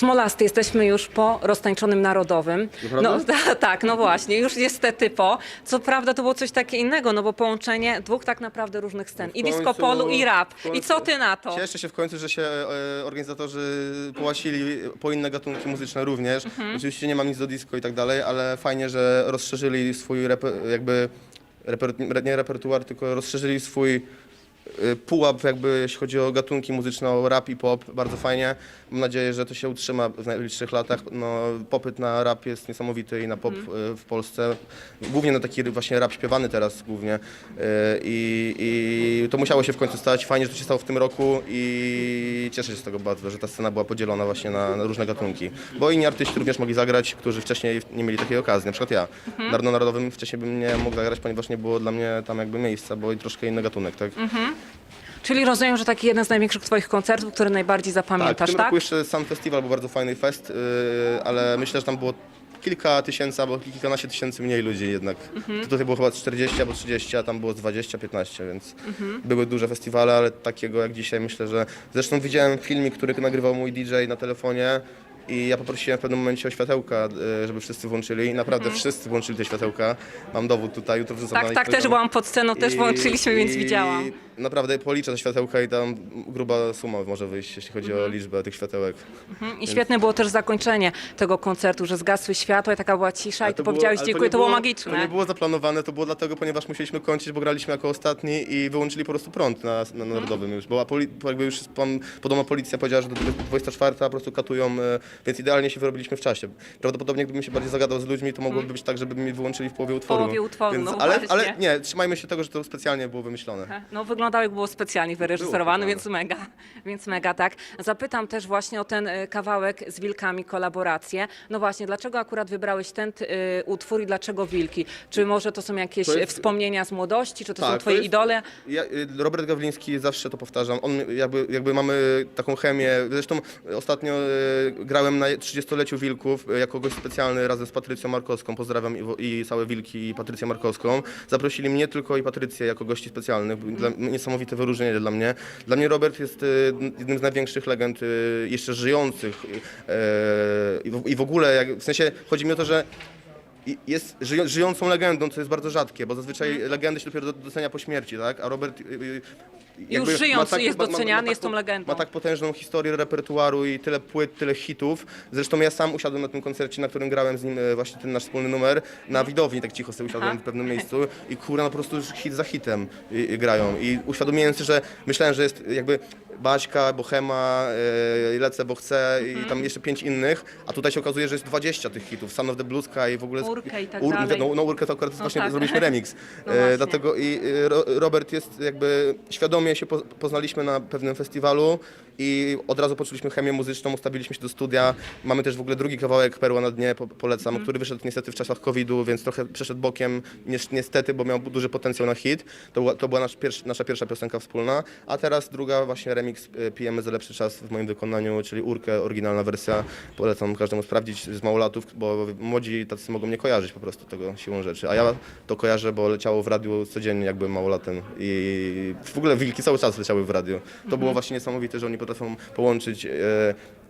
Smolasty, jesteśmy już po roztańczonym narodowym. No ta, tak, no właśnie, już niestety po. Co prawda to było coś takie innego, no bo połączenie dwóch tak naprawdę różnych scen. I końcu- disco polu i rap. w I co ty na to? Cieszę się w końcu, że się e, organizatorzy połasili po inne gatunki muzyczne również. Mhm. Oczywiście nie mam nic do disco i tak dalej, ale fajnie, że rozszerzyli swój reper, jakby reper, nie repertuar, tylko rozszerzyli swój pułap, jakby jeśli chodzi o gatunki muzyczne, o rap i pop, bardzo fajnie. Mam nadzieję, że to się utrzyma w najbliższych latach. No, popyt na rap jest niesamowity i na pop Mhm. e, w Polsce. Głównie na taki właśnie rap śpiewany teraz głównie. E, I, I to musiało się w końcu stać. Fajnie, że to się stało w tym roku i cieszę się z tego bardzo, że ta scena była podzielona właśnie na, na różne gatunki. Bo inni artyści również mogli zagrać, którzy wcześniej nie mieli takiej okazji. Na przykład ja. Mhm. Narodowym wcześniej bym nie mógł zagrać, ponieważ nie było dla mnie tam jakby miejsca, bo i troszkę inny gatunek, tak? Czyli rozumiem, że taki jeden z największych twoich koncertów, który najbardziej Tak, w zapamiętasz, tym tak? roku jeszcze sam festiwal był bardzo fajny fest, yy, ale myślę, że tam było kilka tysięcy albo kilkanaście tysięcy mniej ludzi jednak. Mhm. Tutaj było chyba 40 albo 30, a tam było z 20-15, więc Mhm. były duże festiwale, ale takiego jak dzisiaj myślę, że... Zresztą widziałem filmik, który nagrywał mój DJ na telefonie i ja poprosiłem w pewnym momencie o światełka, yy, żeby wszyscy włączyli i naprawdę wszyscy włączyli te światełka. Mam dowód tutaj, jutro wrzucam Mhm. Tak, na tak, ich też byłam pod sceną, też i- włączyliśmy, więc i widziałam. Naprawdę policzę te światełka i tam gruba suma może wyjść, jeśli chodzi Mhm. o liczbę tych światełek. I świetne było też zakończenie tego koncertu, że zgasły światła i taka była cisza Ale i ty było- powiedziałeś ale dziękuję, nie to było To magiczne. nie było zaplanowane, to było dlatego, ponieważ musieliśmy kończyć, bo graliśmy jako ostatni i wyłączyli po prostu prąd na, na Narodowym już, bo poli, jakby już pan, podobno policja powiedziała, że do 24 po prostu katują, e, więc idealnie się wyrobiliśmy w czasie. Prawdopodobnie gdybym się bardziej zagadał z ludźmi, to mogłoby być tak, żeby mi wyłączyli w połowie utworu. połowie utworu, więc, no ale, właśnie. ale nie, trzymajmy się tego, że to specjalnie było wymyślone. No wyglądało jak było specjalnie wyreżyserowane, Było więc mega, więc mega tak. Zapytam też właśnie o ten y, kawałek z Wilkami, kolaborację. No właśnie, dlaczego akurat wybrałeś ten y, utwór i dlaczego Wilki? Czy może to są jakieś To jest- wspomnienia z młodości, czy to Tak, są to twoje jest- idole? Ja, y, Robert Gawliński, zawsze to powtarzam, on jakby, jakby mamy taką chemię, zresztą ostatnio y, grałem na 30-leciu Wilków y, jako gość specjalny razem z Patrycją Markowską, pozdrawiam i, i całe Wilki i Patrycję Markowską. Zaprosili mnie tylko i Patrycję jako gości specjalnych, dla, niesamowite wyróżnienie dla mnie. Dla mnie Robert jest y, jednym z największych legend y, jeszcze żyjących i w- ogóle, w sensie chodzi mi o to, że i- jest żyją, żyjącą legendą, co jest bardzo rzadkie, bo zazwyczaj legendy się dopiero do- docenia po śmierci, tak? A Robert. y, y, jakby żyjąc ma jest doceniany, ma jest tą po- legendą. Ma tak potężną historię repertuaru i tyle płyt, tyle hitów. Zresztą ja sam usiadłem na tym koncercie, na którym grałem z nim e, właśnie ten nasz wspólny numer, na widowni, tak cicho sobie usiadłem Aha. w pewnym miejscu i kurwa, no po prostu już hit za hitem y, y, grają. I uświadomiłem sobie, że myślałem, że jest jakby Baśka, Bohema, y, Lecę, bo chcę Mhm. i tam jeszcze pięć innych, a tutaj się okazuje, że jest 20 tych hitów. Son of the Blue Sky i w ogóle... Urkę i tak Ur- dalej. No, no Urkę to akurat właśnie tak. zrobiliśmy remix. No właśnie. dlatego i y, Ro, Robert jest jakby, świadomie się po, poznaliśmy na pewnym festiwalu i od razu poczuliśmy chemię muzyczną, ustawiliśmy się do studia. Mamy też w ogóle drugi kawałek Perła na dnie, po, polecam, Mhm. który wyszedł niestety w czasach COVID-u, więc trochę przeszedł bokiem, ni- niestety, bo miał duży potencjał na hit. To była, to była nasz pierwszy, nasza pierwsza piosenka wspólna, a teraz druga właśnie remix y, Pijemy za lepszy czas w moim wykonaniu, czyli Urkę, oryginalna wersja. Polecam każdemu sprawdzić z małolatów, bo młodzi tacy mogą nie kojarzyć po prostu tego siłą rzeczy. A ja to kojarzę, bo leciało w radiu codziennie, jak byłem małolatem. I w ogóle wilki cały czas leciały w radiu. To było właśnie niesamowite, że oni potrafią połączyć e,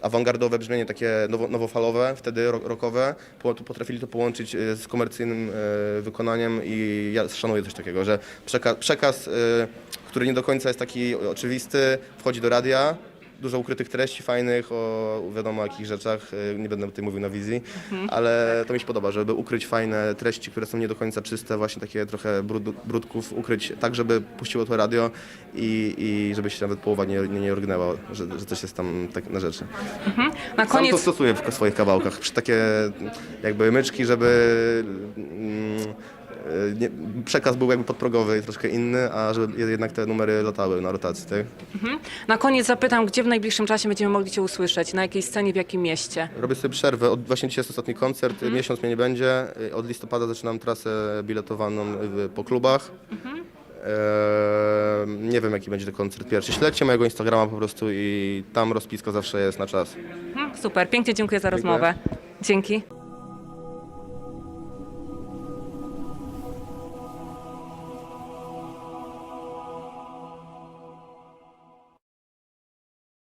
awangardowe brzmienie, takie nowo, nowofalowe, wtedy ro- rockowe, po, potrafili to połączyć e, z komercyjnym e, wykonaniem i ja szanuję coś takiego, że przeka przekaz, e, który nie do końca jest taki oczywisty, wchodzi do radia, dużo ukrytych treści fajnych o wiadomo jakich rzeczach, y, nie będę tutaj mówił na wizji, ale to mi się podoba, żeby ukryć fajne treści, które są nie do końca czyste, właśnie takie trochę brud, brudków, ukryć tak, żeby puściło to radio i, i żeby się nawet połowa nie, nie, nie orgnęła, że, że coś jest tam tak na rzeczy. Na Sam to koniec, stosuję w swoich kawałkach, przy takie jakby myczki, żeby mm, nie, przekaz był jakby podprogowy troszkę inny, a żeby jednak te numery latały na rotacji, tak? na koniec zapytam, gdzie w najbliższym czasie będziemy mogli cię usłyszeć? Na jakiej scenie, w jakim mieście? Robię sobie przerwę. Od, właśnie dzisiaj jest ostatni koncert. Miesiąc mnie nie będzie. Y, Od listopada zaczynam trasę biletowaną y, po klubach. Eee, nie wiem, jaki będzie to koncert pierwszy. Śledźcie mojego Instagrama po prostu i tam rozpiska zawsze jest na czas. Mhm, Super, pięknie dziękuję za rozmowę. Dzięki.